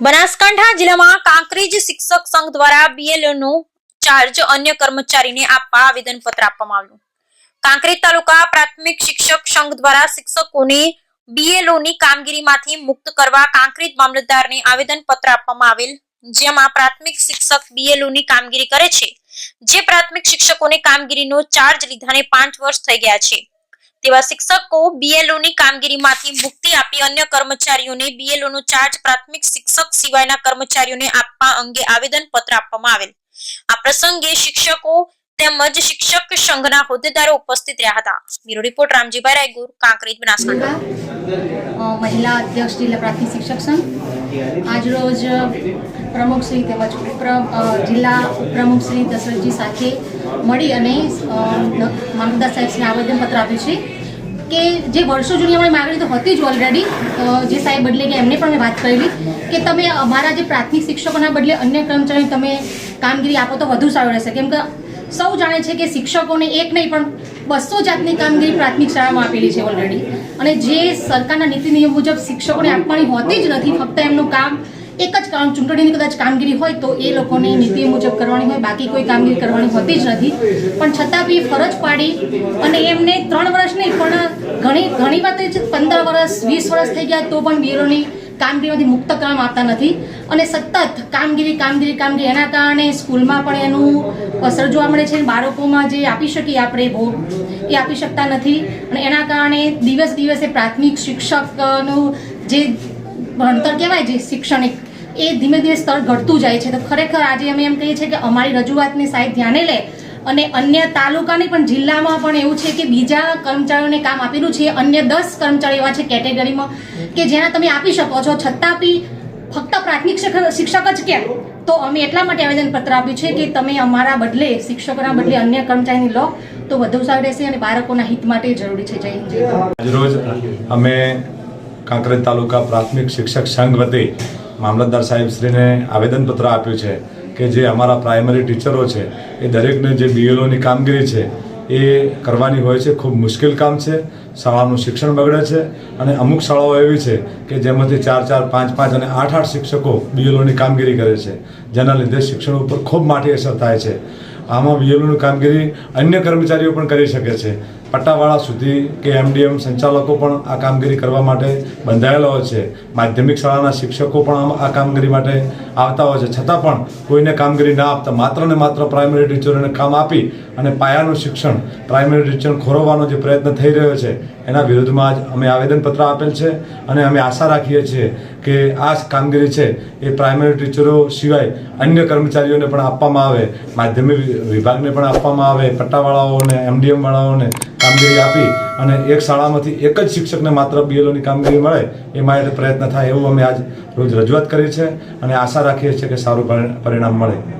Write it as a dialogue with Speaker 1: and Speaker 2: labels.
Speaker 1: બનાસકાંઠા જિલ્લામાં કાંકરેજ શિક્ષક સંઘ દ્વારા બીએલઓ નો ચાર્જ અન્ય કર્મચારીને આપવા આવેદનપત્ર આપવામાં આવ્યું. કાંકરેજ તાલુકા પ્રાથમિક શિક્ષક સંઘ દ્વારા શિક્ષકોને બીએલઓ ની કામગીરીમાંથી મુક્ત કરવા કાંકરેજ મામલતદારને આવેદનપત્ર આપવામાં આવેલ, જેમાં પ્રાથમિક શિક્ષક બીએલઓ ની કામગીરી કરે છે. જે પ્રાથમિક શિક્ષકોને કામગીરીનો ચાર્જ લીધાને પાંચ વર્ષ થઈ ગયા છે. તેવા શિક્ષકો બીએલઓ ની કામગીરીમાંથી મુક્તિ આપી અન્ય કર્મચારીઓને બીએલઓ નો ચાર્જ પ્રાથમિક શિક્ષક સિવાયના કર્મચારીઓને આપવા અંગે આવેદન પત્ર આપવામાં આવેલ. આ પ્રસંગે શિક્ષકો તેમજ શિક્ષક સંઘના હોદ્દેદારો ઉપસ્થિત રહ્યા હતા. Bureau report Ramjibhai Rayguru, Kankrej, Banaskantha.
Speaker 2: મહિલા અધ્યક્ષ જિલ્લા પ્રાથમિક શિક્ષક સંઘ. આજરોજ પ્રમુખશ્રી તેમજ જિલ્લા ઉપપ્રમુખશ્રી દશરથજી સાથે મળી અને મામલતદાર સાહેબશ્રીને આવેદનપત્ર આપ્યું છે કે જે વર્ષો જૂની અમારી માગણી તો હતી જ ઓલરેડી જે સાહેબ બદલે ગયા એમને પણ મેં વાત કરેલી કે તમે અમારા જે પ્રાથમિક શિક્ષકોના બદલે અન્ય કર્મચારીઓને તમે કામગીરી આપો તો વધુ સારું રહેશે. કેમ કે સૌ જાણે છે કે શિક્ષકોને એક નહીં, પણ બસો જાતની કામગીરી પ્રાથમિક શાળામાં આપેલી છે ઓલરેડી અને જે સરકારના નીતિ નિયમ મુજબ શિક્ષકોને આપવાની હોતી જ નથી, ફક્ત એમનું કામ એક જ કામ, ચૂંટણીની કદાચ કામગીરી હોય તો એ લોકોને નીતિ મુજબ કરવાની હોય, બાકી કોઈ કામગીરી કરવાની હોતી જ નથી. પણ છતાં બી ફરજ પાડી અને એમને ત્રણ વર્ષ નહીં, પણ ઘણી ઘણી વાત પંદર વર્ષ, વીસ વર્ષ થઈ ગયા તો પણ બીએલઓની કામગીરીમાંથી મુક્ત કરવામાં આવતા નથી. અને સતત કામગીરી કામગીરી કામગીરી. એના કારણે સ્કૂલમાં પણ એનું અસર જોવા મળે છે બાળકોમાં જે આપી શકીએ આપણે ભોગ, એ આપી શકતા નથી. અને એના કારણે દિવસ દિવસે પ્રાથમિક શિક્ષકનું જે ભણતર કહેવાય જે શૈક્ષણિક, એ ધીમે ધીમે સ્તર ઘટતું જાય છે. તો ખરેખર આજે અમે એમ કહીએ છીએ કે અમારી રજૂઆતને સાહેબ ધ્યાને લે અને અન્ય તાલુકાની પણ જિલ્લામાં પણ એવું છે કે બીજા કર્મચારીઓને કામ આપેલું છે. અન્ય દસ કર્મચારી એવા છે કેટેગરીમાં કે જેના તમે આપી શકો છો. છતાં બી ફક્ત પ્રાથમિક શિક્ષક જ કેમ? તો અમે એટલા માટે આવેદનપત્ર આપ્યું છે કે તમે અમારા બદલે, શિક્ષકોના બદલે અન્ય કર્મચારીની લો તો વધુ સારું રહેશે અને બાળકોના હિત માટે જરૂરી છે. જય હિન્દ, જય
Speaker 3: આજરોજ અમે કાંકરેજ તાલુકા પ્રાથમિક શિક્ષક સંઘ વતી મામલતદાર સાહેબશ્રીને આવેદનપત્ર આપ્યું છે. કે જે અમારા પ્રાઇમરી ટીચરો છે, એ દરેકને જે બીએલઓની કામગીરી છે, એ કરવાની હોય છે. ખૂબ મુશ્કેલ કામ છે. શાળાનું શિક્ષણ બગડે છે અને અમુક શાળાઓ એવી છે કે જેમાંથી ચાર ચાર, પાંચ પાંચ અને આઠ આઠ શિક્ષકો બીએલઓની કામગીરી કરે છે, જેના લીધે શિક્ષણ ઉપર ખૂબ માઠી અસર થાય છે. આમાં બીએલઓની કામગીરી અન્ય કર્મચારીઓ પણ કરી શકે છે. પટ્ટાવાળા સુધી કે એમડીએમ સંચાલકો પણ આ કામગીરી કરવા માટે બંધાયેલા હોય છે. માધ્યમિક શાળાના શિક્ષકો પણ આ કામગીરી માટે આવતા હોય છે. છતાં પણ કોઈને કામગીરી ના આપતા માત્ર ને માત્ર પ્રાઇમરી ટીચરોને કામ આપી અને પાયાનું શિક્ષણ પ્રાઇમરી ટીચર ખોરવવાનો જે પ્રયત્ન થઈ રહ્યો છે, એના વિરુદ્ધમાં જ અમે આવેદનપત્ર આપેલ છે અને અમે આશા રાખીએ છીએ કે આ કામગીરી છે એ પ્રાઇમરી ટીચરો સિવાય અન્ય કર્મચારીઓને પણ આપવામાં આવે, માધ્યમિક વિભાગને પણ આપવામાં આવે, પટ્ટાવાળાઓને એમડીએમ વાળાઓને કામગીરી આપી અને એક શાળામાંથી એક જ શિક્ષકને માત્ર બીએલઓની કામગીરી મળે, એ માટે પ્રયત્ન થાય એવું અમે આજ રોજ રજૂઆત કરી છે અને આશા રાખીએ છીએ કે સારું પરિણામ મળે.